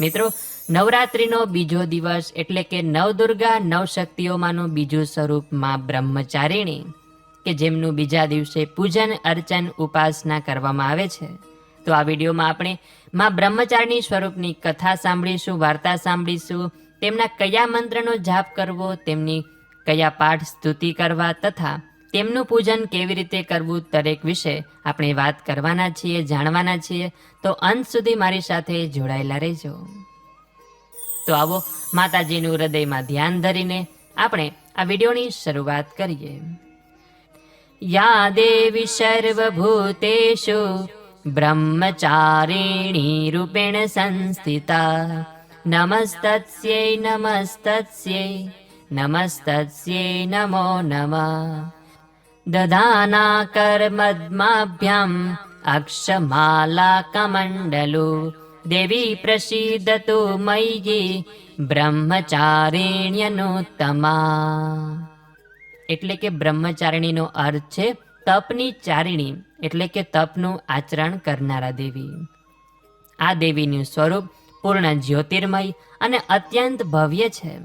મિત્રો, નવરાત્રિનો બીજો દિવસ એટલે કે નવદુર્ગા નવશક્તિઓમાંનું બીજું સ્વરૂપમાં બ્રહ્મચારિણી, કે જેમનું બીજા દિવસે પૂજન, અર્ચન, ઉપાસના કરવામાં આવે છે. તો આ વિડીયોમાં આપણે માં બ્રહ્મચારિણી સ્વરૂપની કથા સાંભળીશું, વાર્તા સાંભળીશું, તેમના કયા મંત્રનો જાપ કરવો, તેમની કયા પાઠ સ્તુતિ કરવા તથા તેમનું પૂજન કેવી રીતે કરવું દરેક વિશે આપણે વાત કરવાના છીએ, જાણવાના છીએ, તો અંત સુધી મારી સાથે જોડાયેલા રહેજો. તો આવો માતાજીનું હૃદયમાં ધ્યાન ધરીને આપણે આ વિડીયોની શરૂઆત કરીએ. યા દેવી સર્વભૂતેશુ બ્રહ્મચારિણી રૂપેણ સંસ્થિતા નમસ્તસ્યૈ નમસ્તસ્યૈ નમસ્તસ્યૈ નમો નમઃ. દધાના अक्षमालाकमण्डलु देवी प्रसीदतु મય્યી બ્રહ્મચારિણ્યનુત્તમા એટલે કે બ્રહ્મચારિણીનો અર્થ છે તપની ચારિણી, એટલે કે તપનું આચરણ કરનારા દેવી. આ દેવીનું સ્વરૂપ પૂર્ણ જ્યોતિર્મય અને અત્યંત ભવ્ય છે.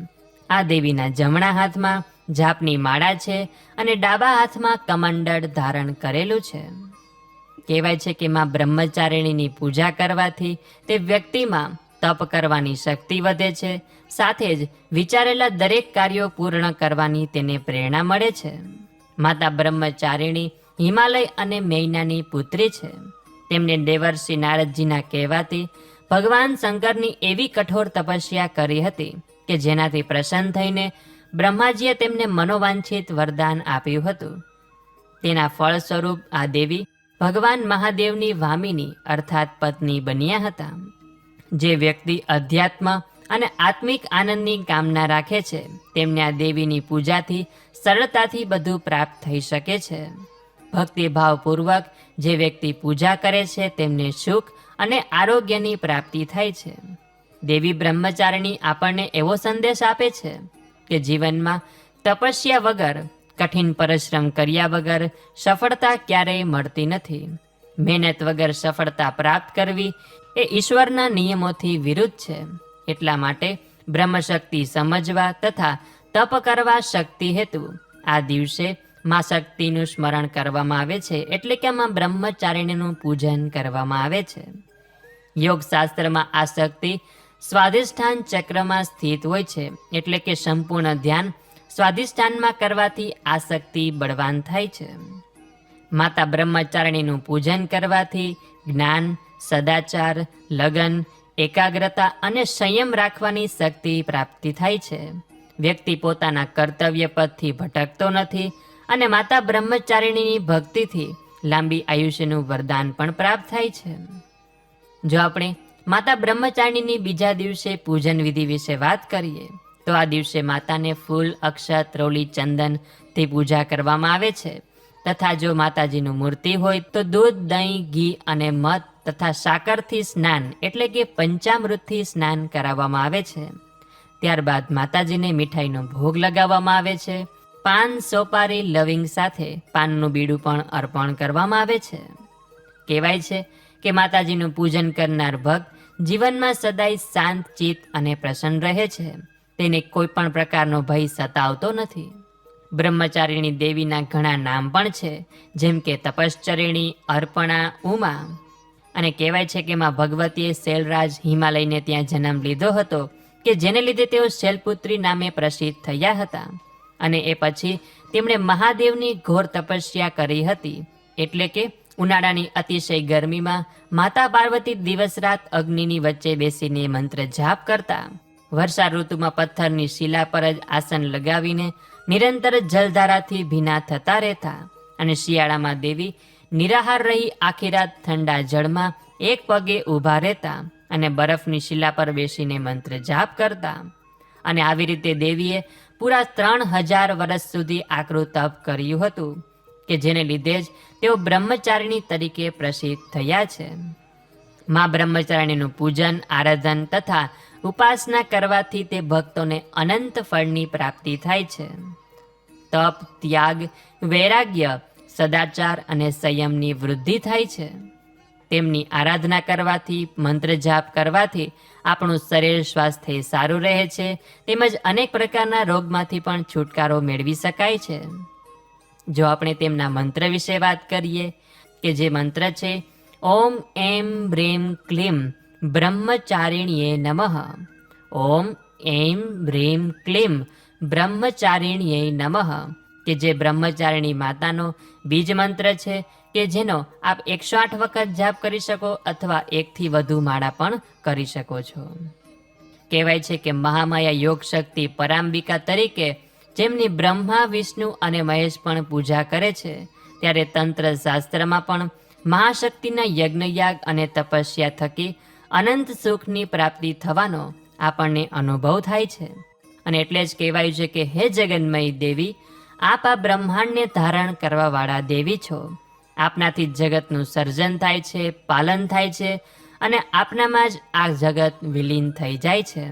આ દેવીના જમણા હાથમાં જાપની માળા છે અને ડાબા હાથમાં કમંડળ ધારણ કરેલું છે. કહેવાય છે કે માં બ્રહ્મચારિણીની પૂજા કરવાથી તે વ્યક્તિમાં તપ કરવાની શક્તિ વધે છે, સાથે જ વિચારેલા દરેક કાર્યો પૂર્ણ કરવાની તેને પ્રેરણા મળે છે. માતા બ્રહ્મચારિણી હિમાલય અને મૈનાની પુત્રી છે. તેમને દેવર્ષિ નારદજીના કહેવાથી ભગવાન શંકરની એવી કઠોર તપસ્યા કરી હતી કે જેનાથી પ્રસન્ન થઈને બ્રહ્માજીએ તેમને મનોવાંછિત વરદાન આપ્યું હતું. તેના ફળ સ્વરૂપ આ દેવી ભગવાન મહાદેવની વામિની અર્થાત પત્ની બન્યા હતા, જે વ્યક્તિ અધ્યાત્મ અને આત્મિક આનંદની કામના રાખે છે, તેમને આ દેવીની પૂજાથી સરળતાથી બધું પ્રાપ્ત થઈ શકે છે. ભક્તિભાવપૂર્વક જે વ્યક્તિ પૂજા કરે છે, તેમને સુખ અને આરોગ્યની પ્રાપ્તિ થાય છે. દેવી બ્રહ્મચારિણી આપણને એવો સંદેશ આપે છે કે જીવનમાં તપસ્યા વગર, કઠિન પરિશ્રમ કર્યા વગર સફળતા ક્યારેય મળતી નથી. મહેનત વગર સફળતા પ્રાપ્ત કરવી એ ઈશ્વરના નિયમોથી વિરુદ્ધ છે. એટલા માટે બ્રહ્મશક્તિ સમજવા તથા તપ કરવા શક્તિ હેતુ. આ દિવસે માં શક્તિનું સ્મરણ કરવામાં આવે છે એટલે કે આમાં બ્રહ્મચારિણીનું પૂજન કરવામાં આવે છે. યોગશાસ્ત્રમાં આ શક્તિ સ્વાધિષ્ઠાન ચક્રમાં સ્થિત હોય છે, એટલે કે સંપૂર્ણ ધ્યાન સ્વાધિષ્ઠાનમાં કરવાથી આ શક્તિ બળવાન થાય છે. માતા બ્રહ્મચારિણીનું પૂજન કરવાથી જ્ઞાન, સદાચાર, લગન, એકાગ્રતા અને સંયમ રાખવાની શક્તિ પ્રાપ્તિ થાય છે. વ્યક્તિ પોતાના કર્તવ્ય પદથી ભટકતો નથી અને માતા બ્રહ્મચારિણીની ભક્તિથી લાંબી આયુષ્યનું વરદાન પણ પ્રાપ્ત થાય છે. જો આપણે માતા બ્રહ્મચારિણીની બીજા દિવસે પૂજન વિધિ વિશે વાત કરીએ, તો આ દિવસે માતાને ફૂલ, અક્ષત, રોલી ચંદનથી પૂજા કરવામાં આવે છે. તથા જો માતાજીનું મૂર્તિ હોય તો દૂધ, દહીં, ઘી અને મધ તથા સાકરથી સ્નાન એટલે કે પંચામૃતથી સ્નાન કરાવવામાં આવે છે. ત્યારબાદ માતાજીને મીઠાઈનો ભોગ લગાવવામાં આવે છે. પાન, સોપારી, લવિંગ સાથે પાનનું બીડું પણ અર્પણ કરવામાં આવે છે. કહેવાય છે કે માતાજીનું પૂજન કરનાર ભક્ત જીવનમાં સદાય શાંત, ચિત્ત અને પ્રસન્ન રહે છે. તેને કોઈ પણ પ્રકારનો ભય સતાવતો નથી. બ્રહ્મચારિણી દેવીના ઘણા નામ પણ છે, જેમ કે તપશ્ચરિણી, અર્પણા, ઉમા. અને કહેવાય છે કે માં ભગવતીએ શૈલરાજ હિમાલયને ત્યાં જન્મ લીધો હતો, કે જેને લીધે તેઓ શૈલપુત્રી નામે પ્રસિદ્ધ થયા હતા. અને એ પછી તેમણે મહાદેવની ઘોર તપસ્યા કરી હતી, એટલે કે ઉનાળાની અતિશય ગરમીમાં માતા પાર્વતી દિવસ રાત અગ્નિની વચ્ચે બેસીને મંત્ર જાપ કરતા. વર્ષા ઋતુમાં પથ્થરની શિલા પર જ આસન લગાવીને નિરંતર જલધારાથી ભીના થતા રહેતા અને શિયાળામાં દેવી નિરાહાર રહી આખી રાત ઠંડા જળમાં એક પગે ઊભા રહેતા અને બરફની શિલા પર બેસીને મંત્ર જાપ કરતા. અને આવી રીતે દેવીએ પૂરા ત્રણ હજાર વર્ષ સુધી આકરું તપ કર્યું હતું. કે જેને લીધે જ તેઓ બ્રહ્મચારિણી તરીકે પ્રસિદ્ધ થયા છે. માં બ્રહ્મચારિણીનું પૂજન, આરાધન તથા ઉપાસના કરવાથી તે ભક્તોને અનંત ફળની પ્રાપ્તિ થાય છે. તપ, ત્યાગ, વૈરાગ્ય, સદાચાર અને સંયમની વૃદ્ધિ થાય છે. તેમની આરાધના કરવાથી, મંત્ર જાપ કરવાથી આપણું શરીર સ્વાસ્થ્ય સારું રહે છે, તેમજ અનેક પ્રકારના રોગમાંથી પણ છુટકારો મેળવી શકાય છે. જો આપણે તેમના મંત્ર વિશે વાત કરીએ, કે જે મંત્ર છે, ઓમ એમ બ્રેમ ક્લીમ બ્રહ્મચારિણીએ નમઃ. ઓમ એમ બ્રેમ ક્લીમ બ્રહ્મચારિણીએ નમઃ. કે જે બ્રહ્મચારિણી માતાનો બીજ મંત્ર છે, કે જેનો આપ એકસો આઠ વખત જાપ કરી શકો અથવા એકથી વધુ માળા પણ કરી શકો છો. કહેવાય છે કે મહામાયા યોગ શક્તિ પરાંબિકા તરીકે જેમની બ્રહ્મા, વિષ્ણુ અને મહેશ પણ પૂજા કરે છે. ત્યારે તંત્ર શાસ્ત્રમાં પણ મહાશક્તિના યજ્ઞયાગ અને તપસ્યા થકી અનંત સુખની પ્રાપ્તિ થવાનો આપણને અનુભવ થાય છે. અને એટલે જ કહેવાયું છે કે, હે જગન્મય દેવી, આપ આ બ્રહ્માંડને ધારણ કરવાવાળા દેવી છો. આપનાથી જગતનું સર્જન થાય છે, પાલન થાય છે અને આપનામાં જ આ જગત વિલીન થઈ જાય છે.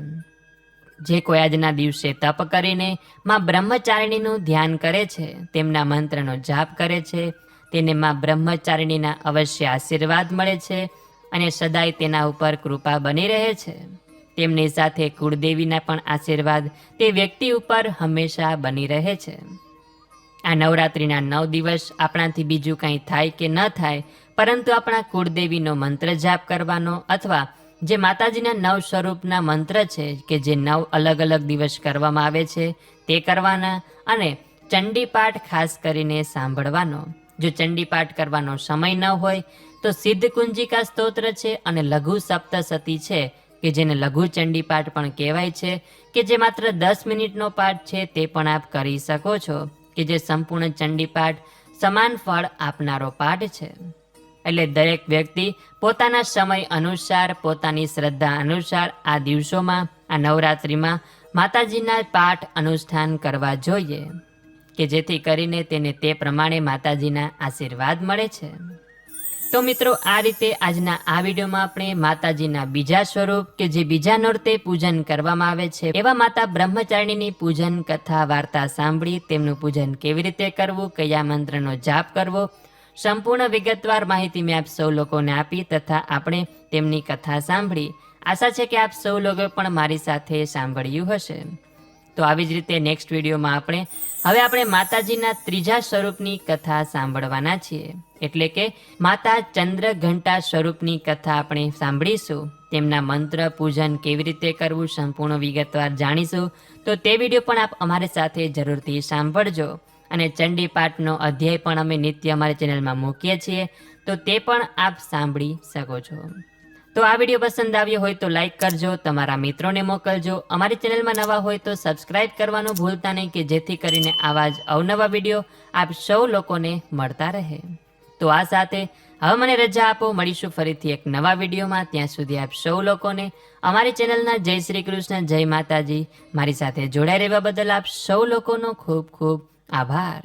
જે કોઈ આજના દિવસે તપ કરીને માં બ્રહ્મચારિણીનું ધ્યાન કરે છે, તેમના મંત્રનો જાપ કરે છે, તેને માં બ્રહ્મચારિણીના અવશ્ય આશીર્વાદ મળે છે અને સદાય તેના ઉપર કૃપા બની રહે છે. તેમની સાથે કુળદેવીના પણ આશીર્વાદ તે વ્યક્તિ ઉપર હંમેશા બની રહે છે. આ નવરાત્રિના નવ દિવસ આપણાથી બીજું કંઈ થાય કે ન થાય, પરંતુ આપણા કુળદેવીનો મંત્ર જાપ કરવાનો અથવા જે માતાજીના નવ સ્વરૂપના મંત્ર છે કે જે નવ અલગ અલગ દિવસ કરવામાં આવે છે, તે કરવાના અને ચંડીપાઠ ખાસ કરીને સાંભળવાનો. જો ચંડીપાઠ કરવાનો સમય ન હોય, તો સિદ્ધ કુંજિકા સ્તોત્ર છે અને લઘુ સપ્તસતી છે, કે જેને લઘુ ચંડીપાઠ પણ કહેવાય છે, કે જે માત્ર દસ મિનિટનો પાઠ છે, તે પણ આપ કરી શકો છો, કે જે સંપૂર્ણ ચંડીપાઠ સમાન ફળ આપનારો પાઠ છે. એટલે દરેક વ્યક્તિ પોતાના સમય અનુસાર, પોતાની શ્રદ્ધા અનુસાર આ દિવસોમાં, આ નવરાત્રિમાં માતાજીના પાઠ અનુષ્ઠાન કરવા જોઈએ કે જેથી કરીને તેને તે પ્રમાણે માતાજીના આશીર્વાદ મળે છે. તો મિત્રો, આ રીતે આજના આ વિડીયોમાં આપણે માતાજીના બીજા સ્વરૂપ કે જે બીજા નોરતે પૂજન કરવામાં આવે છે, એવા માતા બ્રહ્મચારિણીની પૂજન કથા વાર્તા સાંભળી તેમનું પૂજન કેવી રીતે કરવું, કયા મંત્રનો જાપ કરવો સંપૂર્ણ વિગતવાર માહિતી મેં આપ સૌ લોકોને આપી તથા આપણે તેમની કથા સાંભળી. આશા છે કે આપ સૌ લોકો પણ મારી સાથે સાંભળ્યું હશે. તો આવી જ રીતે નેક્સ્ટ વિડીયોમાં આપણે, હવે આપણે માતાજીના ત્રીજા સ્વરૂપની કથા સાંભળવાના છીએ. એટલે કે માતા ચંદ્ર ઘંટા સ્વરૂપની કથા આપણે સાંભળીશું. તેમના મંત્ર પૂજન કેવી રીતે કરવું સંપૂર્ણ વિગતવાર જાણીશું. તો તે વીડિયો પણ આપ અમારી સાથે જરૂરથી સાંભળજો. અને ચંડી પાઠનો અધ્યાય પણ અમે નિત્ય અમારી ચેનલમાં મૂકીએ છીએ. તો તે પણ આપ સાંભળી શકો છો. તો આ વીડિયો પસંદ આવ્યો હોય તો લાઈક કરજો, તમારા મિત્રોને મોકલજો. અમારી ચેનલમાં નવા હોય તો સબસ્ક્રાઇબ કરવાનું ભૂલતા નહીં કે જેથી કરીને આવા જ અવનવા વીડિયો આપ સૌ લોકોને મળતા રહે. તો આ સાથે હવે મને રજા આપો. મળીશું ફરીથી એક નવા વિડીયોમાં. ત્યાં સુધી આપ સૌ લોકોને અમારી ચેનલના જય શ્રી કૃષ્ણ, જય માતાજી. મારી સાથે જોડાઈ રહેવા બદલ આપ સૌ લોકોનો ખૂબ ખૂબ આભાર